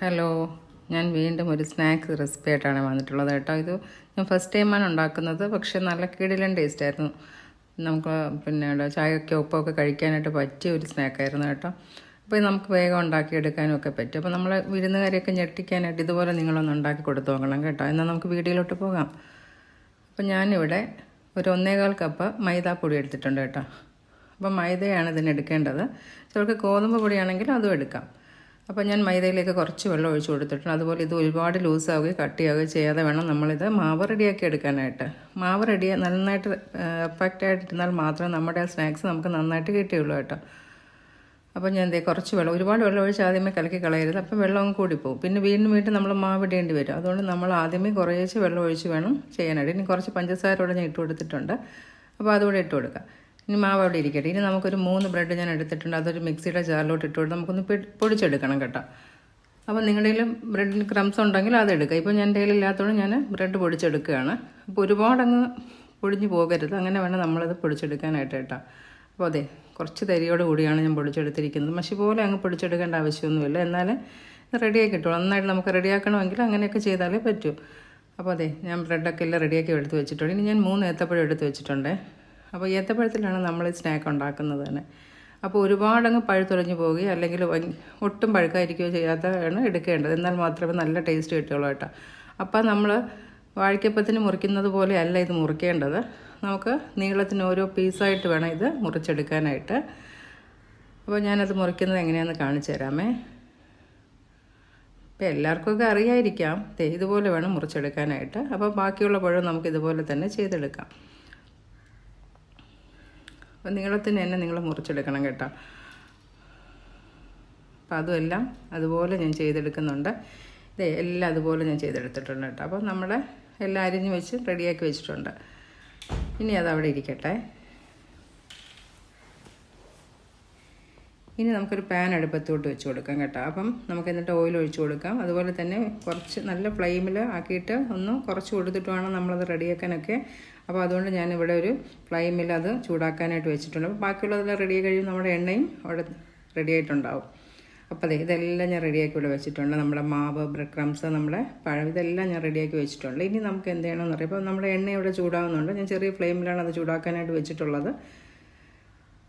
Hello ഞാൻ വീണ്ടും ഒരു സ്നാക്സ് റെസിപ്പി ആയിട്ടാണ് വന്നിട്ടുള്ളത് കേട്ടോ. ഇത് ഞാൻ ഫസ്റ്റ് ടൈമാണ് ഉണ്ടാക്കുന്നത്. പക്ഷേ നല്ല കിടിലൻ ടേസ്റ്റ് ആയിരുന്നു. നമുക്ക് പിന്നെ ചായയൊക്കെ ഉപ്പൊക്കെ കഴിക്കാനായിട്ട് പറ്റിയ ഒരു സ്നാക്കായിരുന്നു കേട്ടോ. അപ്പോൾ നമുക്ക് വേഗം ഉണ്ടാക്കിയെടുക്കാനും ഒക്കെ പറ്റും. അപ്പോൾ നമ്മൾ വിരുന്നുകാരെയൊക്കെ ഞെട്ടിക്കാനായിട്ട് ഇതുപോലെ നിങ്ങളൊന്ന് ഉണ്ടാക്കി കൊടുത്തു നോക്കണം കേട്ടോ. എന്നാൽ നമുക്ക് വീഡിയോയിലോട്ട് പോകാം. അപ്പോൾ ഞാനിവിടെ ഒരു ഒന്നേകാൽ കപ്പ് മൈദാപ്പൊടി എടുത്തിട്ടുണ്ട് കേട്ടോ. അപ്പോൾ മൈദയാണ് ഇതിന് എടുക്കേണ്ടത്. ചിലർക്ക് ഗോതമ്പ് പൊടിയാണെങ്കിൽ അതും എടുക്കാം. അപ്പോൾ ഞാൻ മൈദയിലേക്ക് കുറച്ച് വെള്ളം ഒഴിച്ച് കൊടുത്തിട്ടുണ്ട്. അതുപോലെ ഇത് ഒരുപാട് ലൂസാവുകയും കട്ടിയാവുകയും ചെയ്യാതെ വേണം നമ്മളിത് മാവ് റെഡിയാക്കി എടുക്കാനായിട്ട്. മാവ് റെഡി നന്നായിട്ട് പെർഫെക്റ്റായിട്ട് ഇരുന്നാൽ മാത്രമേ നമ്മുടെ ആ സ്നാക്സ് നമുക്ക് നന്നായിട്ട് കിട്ടിയുള്ളൂ കേട്ടോ. അപ്പോൾ ഞാൻ ദേ കുറച്ച് വെള്ളം ഒരുപാട് വെള്ളം ഒഴിച്ച് ആദ്യമേ കലക്കി കളയരുത്. അപ്പോൾ വെള്ളം കൂടി പോകും. പിന്നെ വീണ്ടും വീണ്ടും നമ്മൾ മാവ് ഇടേണ്ടി വരും. അതുകൊണ്ട് നമ്മൾ ആദ്യമേ കുറേശ്ശെ വെള്ളം ഒഴിച്ച് വേണം ചെയ്യാനായിട്ട്. ഇനി കുറച്ച് പഞ്ചസാര കൂടെ ഞാൻ ഇട്ട് കൊടുത്തിട്ടുണ്ട്. അപ്പോൾ അതുകൂടെ ഇട്ട് കൊടുക്കാം. ഇനി മാവ് അവിടെ ഇരിക്കട്ടെ. ഇനി നമുക്കൊരു മൂന്ന് ബ്രെഡ് ഞാൻ എടുത്തിട്ടുണ്ട്. അതൊരു മിക്സിയുടെ ജാറിലോട്ട് ഇട്ട് കൊടുത്ത് നമുക്കൊന്ന് പൊടിച്ചെടുക്കണം കേട്ടോ. അപ്പോൾ നിങ്ങളുടെ ബ്രെഡിന് ക്രംസ് ഉണ്ടെങ്കിൽ അത് എടുക്കുക. ഇപ്പോൾ ഞാൻ എന്റെ കയ്യിലില്ലാത്തതുകൊണ്ട് ഞാൻ ബ്രെഡ് പൊടിച്ചെടുക്കുകയാണ്. അപ്പോൾ ഒരുപാടങ്ങ് പൊടിഞ്ഞു പോകരുത്. അങ്ങനെ വേണം നമ്മളത് പൊടിച്ചെടുക്കാനായിട്ട് കേട്ടോ. അപ്പോൾ അതെ കുറച്ച് തരിയോട് കൂടിയാണ് ഞാൻ പൊടിച്ചെടുത്തിരിക്കുന്നത്. മഷി പോലെ അങ്ങ് പൊടിച്ചെടുക്കേണ്ട ആവശ്യമൊന്നുമില്ല. എന്നാൽ റെഡിയാക്കി കിട്ടുള്ളൂ. നന്നായിട്ട് നമുക്ക് റെഡിയാക്കണമെങ്കിൽ അങ്ങനെയൊക്കെ ചെയ്താലേ പറ്റൂ. അപ്പോൾ അതെ ഞാൻ ബ്രെഡൊക്കെ എല്ലാം റെഡിയാക്കി എടുത്ത് വെച്ചിട്ടുണ്ട്. ഇനി ഞാൻ മൂന്ന് ഏത്തപ്പഴം എടുത്ത് വെച്ചിട്ടുണ്ട്. അപ്പോൾ ഏത്തപ്പഴത്തിലാണ് നമ്മൾ സ്നാക്ക് ഉണ്ടാക്കുന്നത് തന്നെ. അപ്പോൾ ഒരുപാടങ്ങ് പഴുത്തൊലഞ്ഞു പോവുകയോ അല്ലെങ്കിൽ ഒട്ടും പഴുക്കാതിരിക്കുകയോ ചെയ്യാത്തതാണ് എടുക്കേണ്ടത്. എന്നാൽ മാത്രമേ നല്ല ടേസ്റ്റ് കിട്ടുകയുള്ളൂ കേട്ടോ. അപ്പോൾ നമ്മൾ വാഴക്കപ്പത്തിന് മുറിക്കുന്നത് പോലെ അല്ല ഇത് മുറിക്കേണ്ടത്. നമുക്ക് നീളത്തിന് ഓരോ പീസായിട്ട് വേണം ഇത് മുറിച്ചെടുക്കാനായിട്ട്. അപ്പോൾ ഞാനത് മുറിക്കുന്നത് എങ്ങനെയാണെന്ന് കാണിച്ചു തരാമേ. ഇപ്പോൾ എല്ലാവർക്കൊക്കെ അറിയായിരിക്കാം. ഇതുപോലെ വേണം മുറിച്ചെടുക്കാനായിട്ട്. അപ്പോൾ ബാക്കിയുള്ള പഴം നമുക്ക് ഇതുപോലെ തന്നെ ചെയ്തെടുക്കാം. അപ്പോൾ നീളത്തിന് തന്നെ നിങ്ങൾ മുറിച്ചെടുക്കണം കേട്ടോ. അപ്പോൾ അതുമെല്ലാം അതുപോലെ ഞാൻ ചെയ്തെടുക്കുന്നുണ്ട്. ഇതേ എല്ലാം അതുപോലെ ഞാൻ ചെയ്തെടുത്തിട്ടുണ്ട് കേട്ടോ. അപ്പോൾ നമ്മൾ എല്ലാം അരിഞ്ഞ് വെച്ച് റെഡിയാക്കി വെച്ചിട്ടുണ്ട്. ഇനി അതവിടെ ഇരിക്കട്ടെ. ഇനി നമുക്കൊരു പാൻ അടുപ്പത്തോട്ട് വെച്ച് കൊടുക്കാം കേട്ടോ. അപ്പം നമുക്ക് എന്നിട്ട് ഓയിൽ ഒഴിച്ച് കൊടുക്കാം. അതുപോലെ തന്നെ കുറച്ച് നല്ല ഫ്ലെയിമിൽ ആക്കിയിട്ട് ഒന്ന് കുറച്ച് കൊടുത്തിട്ട് വേണം നമ്മളത് റെഡിയാക്കാനൊക്കെ അപ്പോൾ അതുകൊണ്ട് ഞാൻ ഇവിടെ ഒരു ഫ്ലെയിമിൽ അത് ചൂടാക്കാനായിട്ട് വെച്ചിട്ടുണ്ട്. അപ്പോൾ ബാക്കിയുള്ളതെല്ലാം റെഡി കഴിയും നമ്മുടെ എണ്ണയും അവിടെ റെഡി ആയിട്ടുണ്ടാവും. അപ്പോൾ അതെ ഇതെല്ലാം ഞാൻ റെഡിയാക്കി ഇവിടെ വെച്ചിട്ടുണ്ട്. നമ്മുടെ മാവ് ബ്രെഡ് ക്രംസ് നമ്മുടെ പഴം ഇതെല്ലാം ഞാൻ റെഡിയാക്കി വെച്ചിട്ടുണ്ട്. ഇനി നമുക്ക് എന്ത് ചെയ്യണമെന്ന് അറിയാം. അപ്പോൾ നമ്മുടെ എണ്ണ ഇവിടെ ചൂടാവുന്നുണ്ട്. ഞാൻ ചെറിയ ഫ്ലെയിമിലാണ് അത് ചൂടാക്കാനായിട്ട് വെച്ചിട്ടുള്ളത്.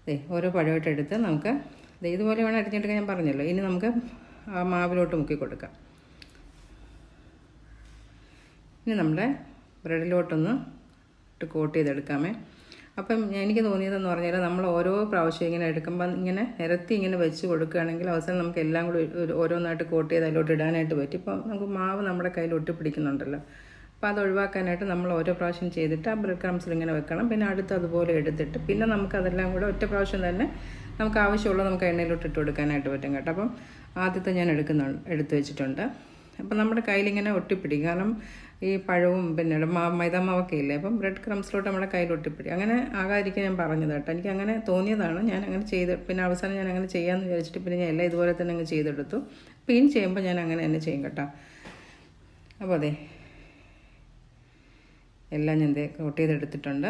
ദേ ഓരോ പഴമായിട്ട് എടുത്ത് നമുക്ക് ദേ ഇതുപോലെ വേണം അരിഞ്ഞെടുക്കാൻ ഞാൻ പറഞ്ഞല്ലോ. ഇനി നമുക്ക് ആ മാവിലോട്ട് മുക്കി കൊടുക്കാം. ഇനി നമ്മുടെ ബ്രെഡിലോട്ടൊന്ന് ഇട്ട് കോട്ട് ചെയ്തെടുക്കാമേ. അപ്പം എനിക്ക് തോന്നിയതെന്ന് പറഞ്ഞാൽ നമ്മൾ ഓരോ പ്രാവശ്യം ഇങ്ങനെ എടുക്കുമ്പോൾ ഇങ്ങനെ നിരത്തി ഇങ്ങനെ വെച്ച് കൊടുക്കുകയാണെങ്കിൽ അവസാനം നമുക്ക് എല്ലാം കൂടി ഓരോന്നായിട്ട് കോട്ട് ചെയ്ത് അതിലോട്ട് ഇടാനായിട്ട് പറ്റും. ഇപ്പം നമുക്ക് മാവ് നമ്മുടെ കയ്യിൽ ഒട്ടിപ്പിടിക്കുന്നുണ്ടല്ലോ. അപ്പോൾ അത് ഒഴിവാക്കാനായിട്ട് നമ്മൾ ഓരോ പ്രാവശ്യം ചെയ്തിട്ട് ആ ബ്രെഡ് ക്രംസിൽ ഇങ്ങനെ വെക്കണം. പിന്നെ അടുത്ത് അതുപോലെ എടുത്തിട്ട് പിന്നെ നമുക്ക് അതെല്ലാം കൂടെ ഒറ്റ പ്രാവശ്യം തന്നെ നമുക്ക് ആവശ്യമുള്ളത് നമുക്ക് എണ്ണയിലോട്ട് ഇട്ട് കൊടുക്കാനായിട്ട് പറ്റും കേട്ടോ. അപ്പം ആദ്യത്തെ ഞാൻ എടുക്കുന്നു എടുത്ത് വെച്ചിട്ടുണ്ട്. അപ്പം നമ്മുടെ കയ്യിലിങ്ങനെ ഒട്ടിപ്പിടിക്കും കാരണം ഈ പഴവും പിന്നെ മാ മൈദാമാവൊക്കെ ഇല്ലേ അപ്പം ബ്രെഡ് ക്രംസിലോട്ട് നമ്മുടെ കയ്യിൽ ഒട്ടിപ്പിടി. അങ്ങനെ ആകാതിരിക്കാൻ ഞാൻ പറഞ്ഞത് കേട്ടോ. എനിക്ക് അങ്ങനെ തോന്നിയതാണ്. ഞാൻ അങ്ങനെ ചെയ്ത് പിന്നെ അവസാനം ഞാൻ അങ്ങനെ ചെയ്യാമെന്ന് വിചാരിച്ചിട്ട് പിന്നെ ഞാൻ എല്ലാം ഇതുപോലെ തന്നെ അങ്ങ് ചെയ്തെടുത്തു. പിൻ ചെയ്യുമ്പോൾ ഞാൻ അങ്ങനെ തന്നെ ചെയ്യും കേട്ടോ. അപ്പോൾ അതെ എല്ലാം ഞാൻ കോട്ട് ചെയ്തെടുത്തിട്ടുണ്ട്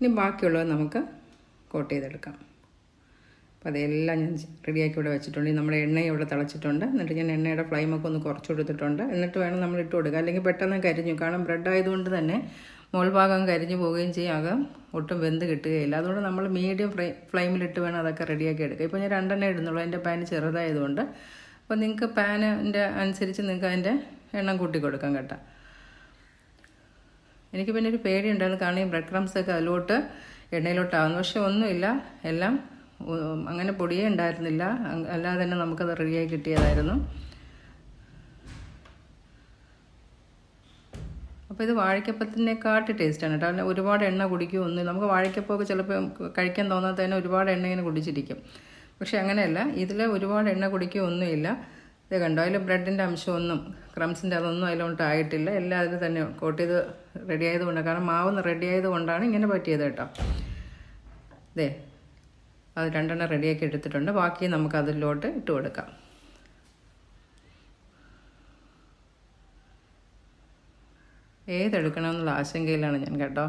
ഇനി ബാക്കിയുള്ളത് നമുക്ക് കോട്ട് ചെയ്തെടുക്കാം അപ്പോൾ അതെല്ലാം ഞാൻ റെഡിയാക്കി ഇവിടെ വെച്ചിട്ടുണ്ട് നമ്മുടെ എണ്ണയും ഇവിടെ തിളച്ചിട്ടുണ്ട്. എന്നിട്ട് ഞാൻ എണ്ണയുടെ ഫ്ലൈമൊക്കെ ഒന്ന് കുറച്ച് കൊടുത്തിട്ടുണ്ട്. എന്നിട്ട് വേണം നമ്മൾ ഇട്ട് കൊടുക്കുക അല്ലെങ്കിൽ പെട്ടെന്ന് കരിഞ്ഞു. കാരണം ബ്രെഡ് ആയതുകൊണ്ട് തന്നെ മുൾഭാഗം കരിഞ്ഞു പോവുകയും ചെയ്യും. അകം ഒട്ടും വെന്ത് കിട്ടുകയില്ല. അതുകൊണ്ട് നമ്മൾ മീഡിയം ഫ്ലൈ ഫ്ലെയിമിലിട്ട് വേണം അതൊക്കെ റെഡിയാക്കി എടുക്കുക ഇപ്പോൾ ഞാൻ രണ്ടെണ്ണ ഇടുന്നുള്ളൂ. എന്റെ പാന് ചെറുതായതുകൊണ്ട്. അപ്പോൾ നിങ്ങൾക്ക് പാനിന്റെ അനുസരിച്ച് നിങ്ങൾക്ക് അതിന്റെ എണ്ണം കൂട്ടി കൊടുക്കാം കേട്ടോ. എനിക്ക് പിന്നെ ഒരു പേടിയുണ്ടായിരുന്നു. കാരണം ഈ ബ്രെഡ് ക്രംസ് ഒക്കെ അതിലോട്ട് എണ്ണയിലോട്ടാവുന്നു പക്ഷെ ഒന്നുമില്ല. എല്ലാം അങ്ങനെ പൊടിയേ ഉണ്ടായിരുന്നില്ല. അല്ലാതെ തന്നെ നമുക്കത് റെഡിയായി കിട്ടിയതായിരുന്നു. അപ്പോൾ ഇത് വാഴയ്ക്കപ്പത്തിനെക്കാട്ടി ടേസ്റ്റാണ് കേട്ടോ. ഒരുപാട് എണ്ണ കുടിക്കുമൊന്നും നമുക്ക് വാഴക്കപ്പമൊക്കെ ചിലപ്പോൾ കഴിക്കാൻ തോന്നാത്ത തന്നെ ഒരുപാട് എണ്ണ ഇങ്ങനെ കുടിച്ചിരിക്കും. പക്ഷെ അങ്ങനെയല്ല ഇതിൽ ഒരുപാട് എണ്ണ കുടിക്കുകയൊന്നുമില്ല ഇത് കണ്ടോ? അതിൽ ബ്രെഡിന്റെ അംശമൊന്നും ക്രംസിന്റെ അതൊന്നും അതിലോട്ട് ആയിട്ടില്ല. എല്ലാം അതിൽ തന്നെ കോട്ട് ചെയ്ത് റെഡി ആയതുകൊണ്ട് കാരണം മാവ് റെഡി ആയതുകൊണ്ടാണ് ഇങ്ങനെ പറ്റിയത് കേട്ടോ. ദേ അത് രണ്ടെണ്ണം റെഡിയാക്കി എടുത്തിട്ടുണ്ട്. ബാക്കി നമുക്ക് അതിലോട്ട് ഇട്ട് കൊടുക്കാം. ഏതെടുക്കണമെന്നുള്ള ആശങ്കയിലാണ് ഞാൻ കേട്ടോ.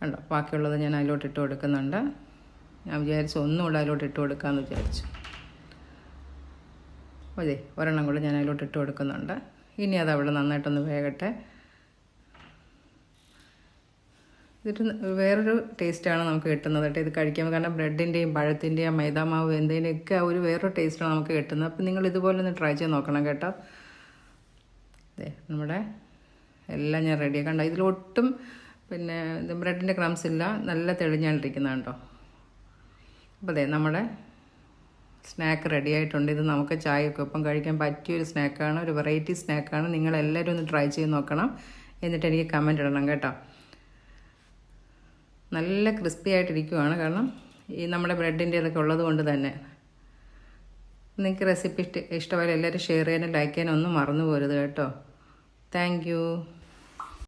കണ്ടോ? ബാക്കിയുള്ളത് ഞാൻ അതിലോട്ട് ഇട്ട് കൊടുക്കുന്നുണ്ട്. ഞാൻ വിചാരിച്ചു ഒന്നുകൂടെ അതിലോട്ട് ഇട്ട് കൊടുക്കാമെന്ന് വിചാരിച്ചു. അതെ ഒരെണ്ണം കൂടെ ഞാൻ അതിലോട്ട് ഇട്ട് കൊടുക്കുന്നുണ്ട്. ഇനി അത് അവിടെ നന്നായിട്ടൊന്ന് വേകട്ടെ. ഇതിട്ട് വേറൊരു ടേസ്റ്റാണ് നമുക്ക് കിട്ടുന്നത് കേട്ടോ. ഇത് കഴിക്കുമ്പോൾ കാരണം ബ്രെഡിന്റെയും പഴത്തിന്റെയും മൈദാമാവ് എന്തിന്റെയൊക്കെ ആ ഒരു വേറൊരു ടേസ്റ്റാണ് നമുക്ക് കിട്ടുന്നത്. അപ്പം നിങ്ങൾ ഇതുപോലെ ഒന്ന് ട്രൈ ചെയ്ത് നോക്കണം കേട്ടോ. അതെ നമ്മുടെ എല്ലാം ഞാൻ റെഡി കണ്ടോ ഇതിലൊട്ടും പിന്നെ ഇത് ബ്രെഡിന്റെ ക്രംസ് ഇല്ല. നല്ല തെളിഞ്ഞാണ്ടിരിക്കുന്ന കേട്ടോ. അപ്പോൾ അതെ നമ്മുടെ സ്നാക്ക് റെഡി ആയിട്ടുണ്ട്. ഇത് നമുക്ക് ചായയൊക്കെ ഒപ്പം കഴിക്കാൻ പറ്റിയൊരു സ്നാക്കാണ് ഒരു വെറൈറ്റി സ്നാക്കാണ് നിങ്ങളെല്ലാവരും ഒന്ന് ട്രൈ ചെയ്ത് നോക്കണം. എന്നിട്ട് എനിക്ക് കമന്റ് ഇടണം കേട്ടോ. നല്ല ക്രിസ്പി ആയിട്ടിരിക്കുവാണ്. കാരണം ഈ നമ്മുടെ ബ്രെഡിന്റെ ഇതൊക്കെ ഉള്ളത് കൊണ്ട് തന്നെ നിങ്ങൾക്ക് റെസിപ്പി ഇഷ്ട ഇഷ്ടമായ എല്ലാവരും ഷെയർ ചെയ്യാനും ലൈക്ക് ചെയ്യാനും ഒന്നും മറന്നു പോരുത് കേട്ടോ. താങ്ക്